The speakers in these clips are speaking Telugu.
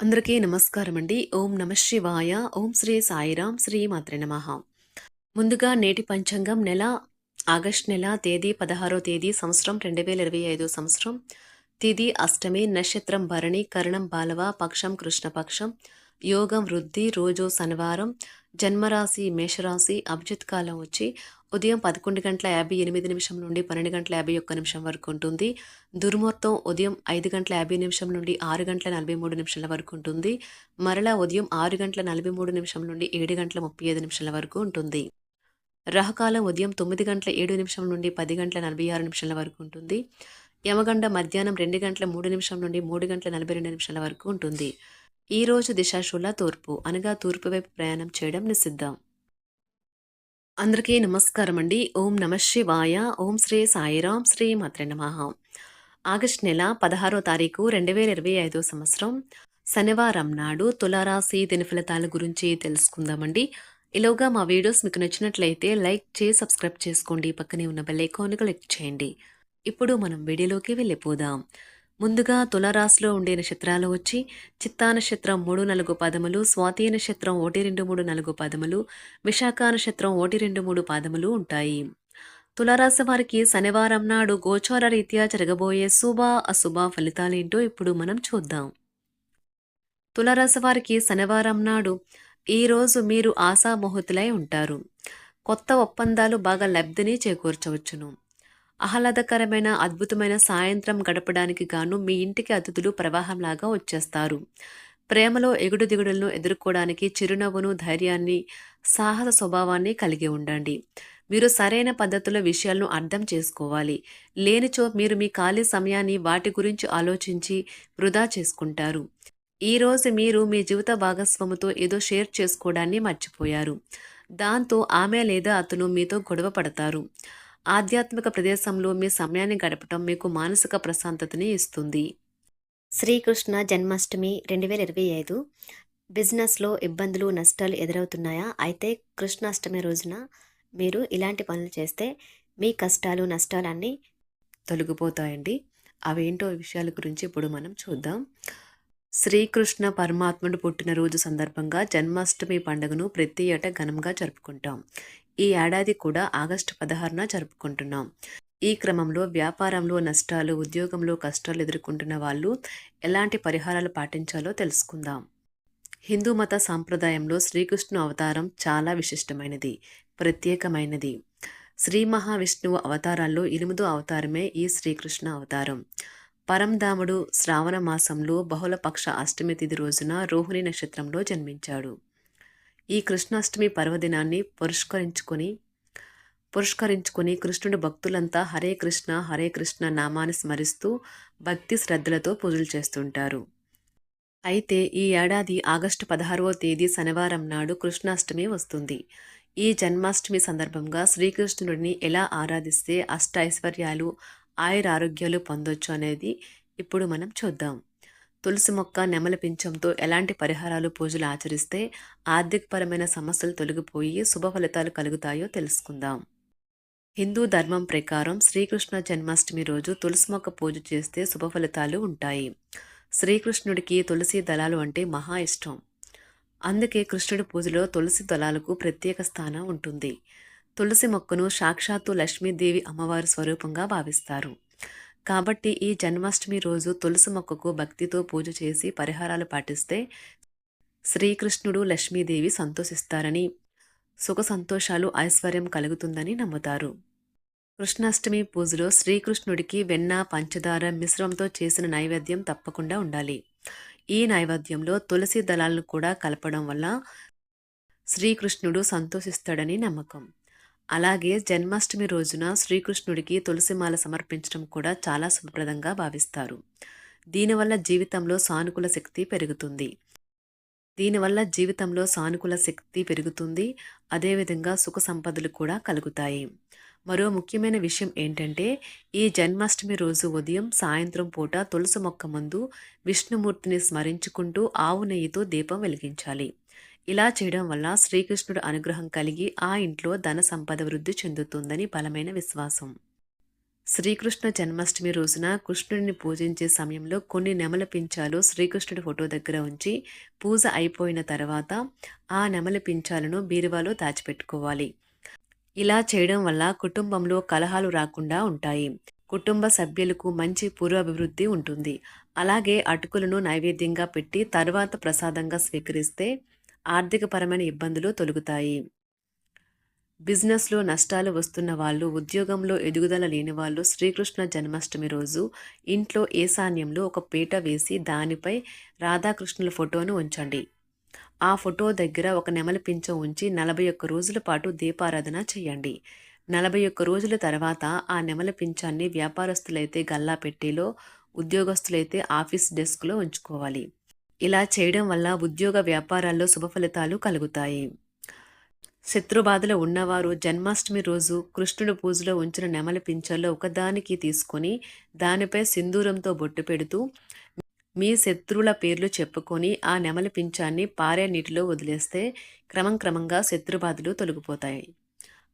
అందరికీ నమస్కారం అండి ఓం నమ శివాయ. ఓం శ్రీ సాయిరాం శ్రీ మాత్రే నమః. ముందుగా నేటి పంచాంగం నెల ఆగస్ట్ నెల తేదీ పదహారో తేదీ సంవత్సరం రెండు వేల ఇరవై ఐదో సంవత్సరం. తిది అష్టమి నక్షత్రం భరణి కరణం బాలవ పక్షం కృష్ణపక్షం యోగం వృద్ధి రోజు శనివారం. జన్మరాశి మేషరాశి అభిజిత్ కాలం వచ్చి ఉదయం పదకొండు గంటల యాభై ఎనిమిది నిమిషం నుండి పన్నెండు గంటల యాభై ఒక్క నిమిషం వరకు ఉంటుంది. దుర్ముహూర్తం ఉదయం ఐదు గంటల యాభై నిమిషం నుండి ఆరు గంటల నలభై మూడు నిమిషాల వరకు ఉంటుంది. మరలా ఉదయం ఆరు గంటల నలభై మూడు నిమిషం నుండి ఏడు గంటల ముప్పై ఐదు నిమిషాల వరకు ఉంటుంది. రహకాలం ఉదయం తొమ్మిది గంటల ఏడు నిమిషం నుండి పది గంటల నలభై ఆరు నిమిషాల వరకు ఉంటుంది. యమగండ మధ్యాహ్నం రెండు గంటల మూడు నిమిషం నుండి మూడు గంటల నలభై రెండు నిమిషాల వరకు ఉంటుంది. ఈ రోజు దిశాశూల తూర్పు అనగా తూర్పు వైపు ప్రయాణం చేయడం నిషిద్ధం. అందరికీ నమస్కారం అండి ఓం నమ శివాయ. ఓం శ్రీ సాయిరాం శ్రీ మాత్రే నమ. ఆగస్ట్ నెల పదహారో తారీఖు రెండు వేల ఇరవై ఐదో సంవత్సరం. శనివారం నాడు తులారాశి దిన ఫలితాల గురించి తెలుసుకుందామండి. ఇలాగా మా వీడియోస్ మీకు నచ్చినట్లయితే లైక్ చేసి సబ్స్క్రైబ్ చేసుకోండి. పక్కనే ఉన్న బెల్ ఐకాన్ క్లిక్ చేయండి. ఇప్పుడు మనం వీడియోలోకి వెళ్ళిపోదాం. ముందుగా తులరాశిలో ఉండే నక్షత్రాలు వచ్చి చిత్తా నక్షత్రం మూడు నాలుగు పదములు స్వాతి నక్షత్రం ఒకటి రెండు మూడు నాలుగు పదములు విశాఖ నక్షత్రం ఒకటి రెండు మూడు పదములు ఉంటాయి. తులరాశి వారికి శనివారం నాడు గోచార రీత్యా జరగబోయే శుభ అశుభ ఫలితాలేంటో ఇప్పుడు మనం చూద్దాం. తులరాశి వారికి శనివారం నాడు ఈరోజు మీరు ఆశామోహితులై ఉంటారు. కొత్త ఒప్పందాలు బాగా లబ్ధిని చేకూర్చవచ్చును. ఆహ్లాదకరమైన అద్భుతమైన సాయంత్రం గడపడానికి గాను మీ ఇంటికి అతిథులు ప్రవాహంలాగా వచ్చేస్తారు. ప్రేమలో ఎగుడు దిగుడులను ఎదుర్కోవడానికి చిరునవ్వును ధైర్యాన్ని సాహస స్వభావాన్ని కలిగి ఉండండి. మీరు సరైన పద్ధతిలో విషయాలను అర్థం చేసుకోవాలి. లేనిచో మీరు మీ ఖాళీ సమయాన్ని వాటి గురించి ఆలోచించి వృధా చేసుకుంటారు. ఈరోజు మీరు మీ జీవిత భాగస్వామితో ఏదో షేర్ చేసుకోవడాన్ని మర్చిపోయారు. దాంతో ఆమె లేదా అతను మీతో గొడవ పడతారు. ఆధ్యాత్మిక ప్రదేశంలో మీ సమయాన్ని గడపటం మీకు మానసిక ప్రశాంతతని ఇస్తుంది. శ్రీకృష్ణ జన్మాష్టమి రెండు వేల ఇరవై ఐదు. బిజినెస్లో ఇబ్బందులు నష్టాలు ఎదురవుతున్నాయా? అయితే కృష్ణాష్టమి రోజున మీరు ఇలాంటి పనులు చేస్తే మీ కష్టాలు నష్టాలన్నీ తొలగిపోతాయండి. అవేంటో విషయాల గురించి ఇప్పుడు మనం చూద్దాం. శ్రీకృష్ణ పరమాత్ముడు పుట్టినరోజు సందర్భంగా జన్మాష్టమి పండుగను ప్రతి ఏటా ఘనంగా జరుపుకుంటాం. ఈ ఏడాది కూడా ఆగస్టు పదహారున జరుపుకుంటున్నాం. ఈ క్రమంలో వ్యాపారంలో నష్టాలు ఉద్యోగంలో కష్టాలు ఎదుర్కొంటున్న వాళ్ళు ఎలాంటి పరిహారాలు పాటించాలో తెలుసుకుందాం. హిందూ మత సాంప్రదాయంలో శ్రీకృష్ణు అవతారం చాలా విశిష్టమైనది ప్రత్యేకమైనది. శ్రీ మహావిష్ణువు అవతారాల్లో ఎనిమిదో అవతారమే ఈ శ్రీకృష్ణ అవతారం. పరంధాముడు శ్రావణ మాసంలో బహుళపక్ష అష్టమి తిథి రోజున రోహిణి నక్షత్రంలో జన్మించాడు. ఈ కృష్ణాష్టమి పర్వదినాన్ని పురస్కరించుకొని పురస్కరించుకొని కృష్ణుడి భక్తులంతా హరే కృష్ణ హరే కృష్ణ నామాన్ని స్మరిస్తూ భక్తి శ్రద్ధలతో పూజలు చేస్తుంటారు. అయితే ఈ ఏడాది ఆగస్టు పదహారవ తేదీ శనివారం నాడు కృష్ణాష్టమి వస్తుంది. ఈ జన్మాష్టమి సందర్భంగా శ్రీకృష్ణుడిని ఎలా ఆరాధిస్తే అష్ట ఐశ్వర్యాలు ఆయురారోగ్యాలు పొందొచ్చు అనేది ఇప్పుడు మనం చూద్దాం. తులసి మొక్క నెమల పింఛంతో ఎలాంటి పరిహారాలు పూజలు ఆచరిస్తే ఆర్థికపరమైన సమస్యలు తొలగిపోయి శుభ ఫలితాలు కలుగుతాయో తెలుసుకుందాం. హిందూ ధర్మం ప్రకారం శ్రీకృష్ణ జన్మాష్టమి రోజు తులసి మొక్క పూజ చేస్తే శుభ ఫలితాలు ఉంటాయి. శ్రీకృష్ణుడికి తులసి దళాలు అంటే మహా ఇష్టం. అందుకే కృష్ణుడి పూజలో తులసి దళాలకు ప్రత్యేక స్థానం ఉంటుంది. తులసి మొక్కను సాక్షాత్తు లక్ష్మీదేవి అమ్మవారి స్వరూపంగా భావిస్తారు. కాబట్టి ఈ జన్మాష్టమి రోజు తులసి మొక్కకు భక్తితో పూజ చేసి పరిహారాలు పాటిస్తే శ్రీకృష్ణుడు లక్ష్మీదేవి సంతోషిస్తారని సుఖ సంతోషాలు ఐశ్వర్యం కలుగుతుందని నమ్ముతారు. కృష్ణాష్టమి పూజలో శ్రీకృష్ణుడికి వెన్న పంచదార మిశ్రమంతో చేసిన నైవేద్యం తప్పకుండా ఉండాలి. ఈ నైవేద్యంలో తులసి దళాలను కూడా కలపడం వల్ల శ్రీకృష్ణుడు సంతోషిస్తాడని నమ్మకం. అలాగే జన్మాష్టమి రోజున శ్రీకృష్ణుడికి తులసిమాల సమర్పించడం కూడా చాలా శుభప్రదంగా భావిస్తారు. దీనివల్ల జీవితంలో సానుకూల శక్తి పెరుగుతుంది. దీనివల్ల జీవితంలో సానుకూల శక్తి పెరుగుతుంది. అదేవిధంగా సుఖ సంపదలు కూడా కలుగుతాయి. మరో ముఖ్యమైన విషయం ఏంటంటే ఈ జన్మాష్టమి రోజు ఉదయం సాయంత్రం పూట తులసి మొక్క ముందు విష్ణుమూర్తిని స్మరించుకుంటూ ఆవు నెయ్యితో దీపం వెలిగించాలి. ఇలా చేయడం వల్ల శ్రీకృష్ణుడు అనుగ్రహం కలిగి ఆ ఇంట్లో ధన సంపద వృద్ధి చెందుతుందని బలమైన విశ్వాసం. శ్రీకృష్ణ జన్మాష్టమి రోజున కృష్ణుడిని పూజించే సమయంలో కొన్ని నెమల పించాలు శ్రీకృష్ణుడి ఫోటో దగ్గర ఉంచి పూజ అయిపోయిన తర్వాత ఆ నెమల పించాలను బీరువాలో దాచిపెట్టుకోవాలి. ఇలా చేయడం వల్ల కుటుంబంలో కలహాలు రాకుండా ఉంటాయి. కుటుంబ సభ్యులకు మంచి పూర్వాభివృద్ధి ఉంటుంది. అలాగే అటుకులను నైవేద్యంగా పెట్టి తర్వాత ప్రసాదంగా స్వీకరిస్తే ఆర్థికపరమైన ఇబ్బందులు తొలుగుతాయి. బిజినెస్లో నష్టాలు వస్తున్న వాళ్ళు ఉద్యోగంలో ఎదుగుదల లేని వాళ్ళు శ్రీకృష్ణ జన్మాష్టమి రోజు ఇంట్లో ఈశాన్యంలో ఒక పీట వేసి దానిపై రాధాకృష్ణుల ఫోటోను ఉంచండి. ఆ ఫోటో దగ్గర ఒక నెమలి పింఛం ఉంచి నలభై ఒక్క రోజుల పాటు దీపారాధన చేయండి నలభై ఒక్క రోజుల తర్వాత ఆ నెమలి పింఛాన్ని వ్యాపారస్తులైతే గల్లా పెట్టిలో ఉద్యోగస్తులైతే ఆఫీస్ డెస్క్లో ఉంచుకోవాలి. ఇలా చేయడం వల్ల ఉద్యోగ వ్యాపారాల్లో శుభ ఫలితాలు కలుగుతాయి. శత్రుబాధలో ఉన్నవారు జన్మాష్టమి రోజు కృష్ణుడు పూజలో ఉంచిన నెమలి పింఛల్లో ఒకదానికి తీసుకొని దానిపై సింధూరంతో బొట్టు పెడుతూ మీ శత్రువుల పేర్లు చెప్పుకొని ఆ నెమలి పింఛాన్ని పారే నీటిలో వదిలేస్తే క్రమం క్రమంగా శత్రుబాధలు తొలగిపోతాయి.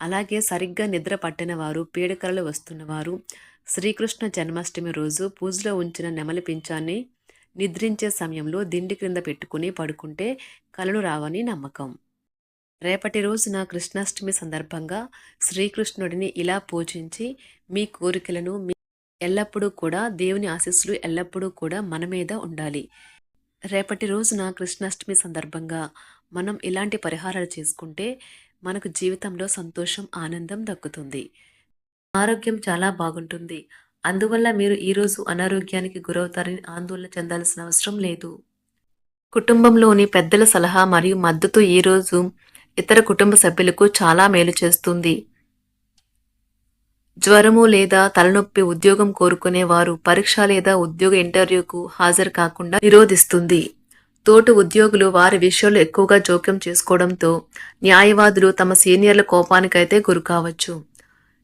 అలాగే సరిగ్గా నిద్ర పట్టిన వారు పీడకలలు వస్తున్నవారు శ్రీకృష్ణ జన్మాష్టమి రోజు పూజలో ఉంచిన నెమలి పింఛాన్ని నిద్రించే సమయంలో దిండి క్రింద పెట్టుకుని పడుకుంటే కలలు రావని నమ్మకం. రేపటి రోజున కృష్ణాష్టమి సందర్భంగా శ్రీకృష్ణుడిని ఇలా పూజించి మీ కోరికలను మీ ఎల్లప్పుడూ కూడా దేవుని ఆశీస్సులు ఎల్లప్పుడూ కూడా మన మీద ఉండాలి. రేపటి రోజున కృష్ణాష్టమి సందర్భంగా మనం ఇలాంటి పరిహారాలు చేసుకుంటే మనకు జీవితంలో సంతోషం ఆనందం దక్కుతుంది. ఆరోగ్యం చాలా బాగుంటుంది. అందువల్ల మీరు ఈరోజు అనారోగ్యానికి గురవుతారని ఆందోళన చెందాల్సిన అవసరం లేదు. కుటుంబంలోని పెద్దల సలహా మరియు మద్దతు ఈరోజు ఇతర కుటుంబ సభ్యులకు చాలా మేలు చేస్తుంది. జ్వరము లేదా తలనొప్పి ఉద్యోగం కోరుకునే వారు పరీక్ష లేదా ఉద్యోగ ఇంటర్వ్యూకు హాజరు కాకుండా నిరోధిస్తుంది. తోటి ఉద్యోగులు వారి విషయంలో ఎక్కువగా జోక్యం చేసుకోవడంతో న్యాయవాదులు తమ సీనియర్ల కోపానికైతే గురి కావచ్చు.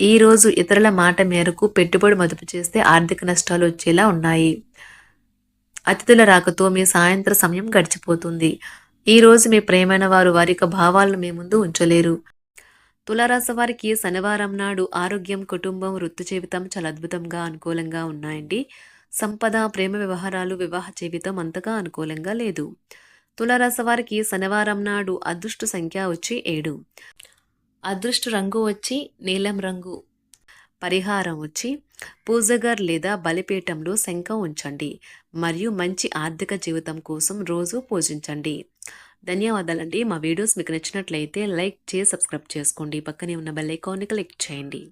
ఈ రోజు ఇతరుల మాట మేరకు పెట్టుబడి మదుపు చేస్తే ఆర్థిక నష్టాలు వచ్చేలా ఉన్నాయి. అతిథుల రాకతో మీ సాయంత్ర సమయం గడిచిపోతుంది. ఈ రోజు మీ ప్రేమైన వారు వారి యొక్క భావాలను మీ ముందు ఉంచలేరు. తులారాశి వారికి శనివారం నాడు ఆరోగ్యం కుటుంబం వృత్తి జీవితం చాలా అద్భుతంగా అనుకూలంగా ఉన్నాయండి. సంపద ప్రేమ వ్యవహారాలు వివాహ జీవితం అంతగా అనుకూలంగా లేదు. తులారాశి వారికి శనివారం నాడు అదృష్ట సంఖ్య వచ్చి ఏడు. అదృష్ట రంగు వచ్చి నీలం రంగు. పరిహారం వచ్చి పూజగర్ లేదా బలిపీఠంలో శంఖం ఉంచండి. మరియు మంచి ఆర్థిక జీవితం కోసం రోజు పూజించండి. ధన్యవాదాలండి. మా వీడియోస్ మీకు నచ్చినట్లయితే లైక్ చేసి సబ్స్క్రైబ్ చేసుకోండి. పక్కనే ఉన్న బెల్ ఐకాన్ని క్లిక్ చేయండి.